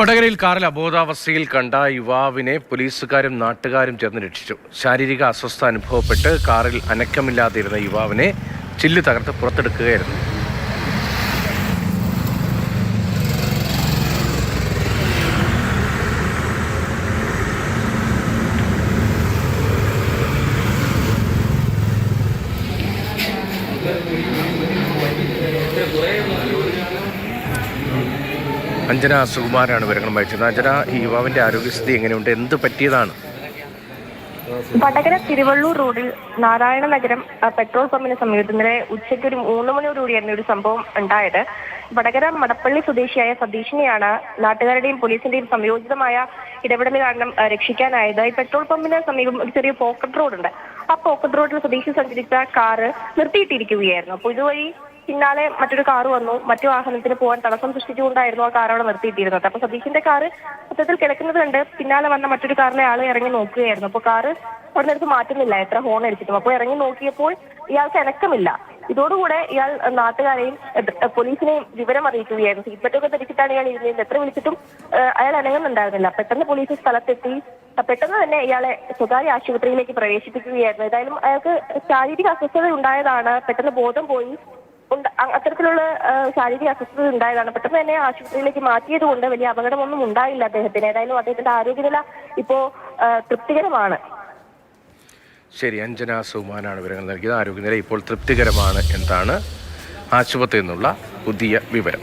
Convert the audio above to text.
വടകരയിൽ കാറിൽ അബോധാവസ്ഥയിൽ കണ്ട യുവാവിനെ പോലീസുകാരും നാട്ടുകാരും ചേർന്ന് രക്ഷിച്ചു. ശാരീരിക അസ്വസ്ഥ അനുഭവപ്പെട്ട് കാറിൽ അനക്കമില്ലാതിരുന്ന യുവാവിനെ ചില്ല് തകർത്ത് പുറത്തെടുക്കുകയായിരുന്നു. അഞ്ജന സുകുമാരാണ് വിവരങ്ങൾ വായിച്ചത് അഞ്ജന ഈ യുവാവിന്റെ ആരോഗ്യസ്ഥിതി എങ്ങനെയുണ്ട്? എന്ത് പറ്റിയതാണ്? വടകര തിരുവള്ളൂർ റോഡിൽ നാരായണ നഗരം പെട്രോൾ പമ്പിന് സമീപത്ത് ഇന്നലെ ഉച്ചയ്ക്ക് ഒരു മൂന്ന് മണിയോടുകൂടിയായിരുന്നു ഒരു സംഭവം ഉണ്ടായത്. വടകര മടപ്പള്ളി സ്വദേശിയായ സതീഷിനെയാണ് നാട്ടുകാരുടെയും പോലീസിന്റെയും സംയോജിതമായ ഇടപെടൽ കാരണം രക്ഷിക്കാനായത്. ഈ പെട്രോൾ പമ്പിന് സമീപം ഒരു ചെറിയ പോക്കറ്റ് റോഡുണ്ട്. ആ പോക്കറ്റ് റോഡിൽ സതീഷ് സഞ്ചരിച്ച കാറ് നിർത്തിയിട്ടിരിക്കുകയായിരുന്നു. അപ്പോൾ ഇതുവഴി പിന്നാലെ മറ്റൊരു കാർ വന്നു. മറ്റു വാഹനത്തിന് പോകാൻ തടസ്സം സൃഷ്ടിച്ചുകൊണ്ടായിരുന്നു ആ കാർ അവിടെ നിർത്തിയിട്ടിരുന്നത്. അപ്പൊ സതീഷിന്റെ കാറ് മൊത്തത്തിൽ കിടക്കുന്നത് കണ്ട് പിന്നാലെ വന്ന മറ്റൊരു കാറിലെ ആൾ ഇറങ്ങി നോക്കുകയായിരുന്നു. അപ്പൊ കാറ് അവിടെ നിന്ന് മാറ്റുന്നില്ല. എത്ര ഹോൺ അടിച്ചിട്ടും. അപ്പോൾ ഇറങ്ങി നോക്കിയപ്പോൾ ഇയാൾക്ക് ഇണക്കമില്ല ഇതോടുകൂടെ ഇയാൾ നാട്ടുകാരെയും പോലീസിനെയും വിവരം അറിയിക്കുകയായിരുന്നു. സീറ്റ് ബെൽറ്റൊക്കെ ധരിച്ചിട്ടാണ് ഇയാൾ ഇരുന്നത് എത്ര വിളിച്ചിട്ടും അയാൾ അനങ്ങുന്നുണ്ടായിരുന്നില്ല. പെട്ടെന്ന് പോലീസ് സ്ഥലത്തെത്തി. പെട്ടെന്ന് തന്നെ ഇയാളെ സ്വകാര്യ ആശുപത്രിയിലേക്ക് പ്രവേശിപ്പിക്കുകയായിരുന്നു. ഏതായാലും അയാൾക്ക് ശാരീരിക അസ്വസ്ഥത ഉണ്ടായതാണ് പെട്ടെന്ന് ബോധം പോയി. അത്തരത്തിലുള്ള ശാരീരിക അസ്വസ്ഥത ഉണ്ടായതാണ്. പെട്ടെന്ന് തന്നെ ആശുപത്രിയിലേക്ക് മാറ്റിയത് കൊണ്ട് വലിയ അപകടമൊന്നും ഉണ്ടായില്ല അദ്ദേഹത്തിന്. ഏതായാലും അദ്ദേഹത്തിന്റെ ആരോഗ്യനില ഇപ്പോ തൃപ്തികരമാണ്. ശരി അഞ്ജന സുമാനാണ് വിവരങ്ങൾ നൽകിയത്. ആരോഗ്യനില ഇപ്പോൾ തൃപ്തികരമാണ് എന്താണ്? ആശുപത്രിയിൽ നിന്നുള്ള പുതിയ വിവരം.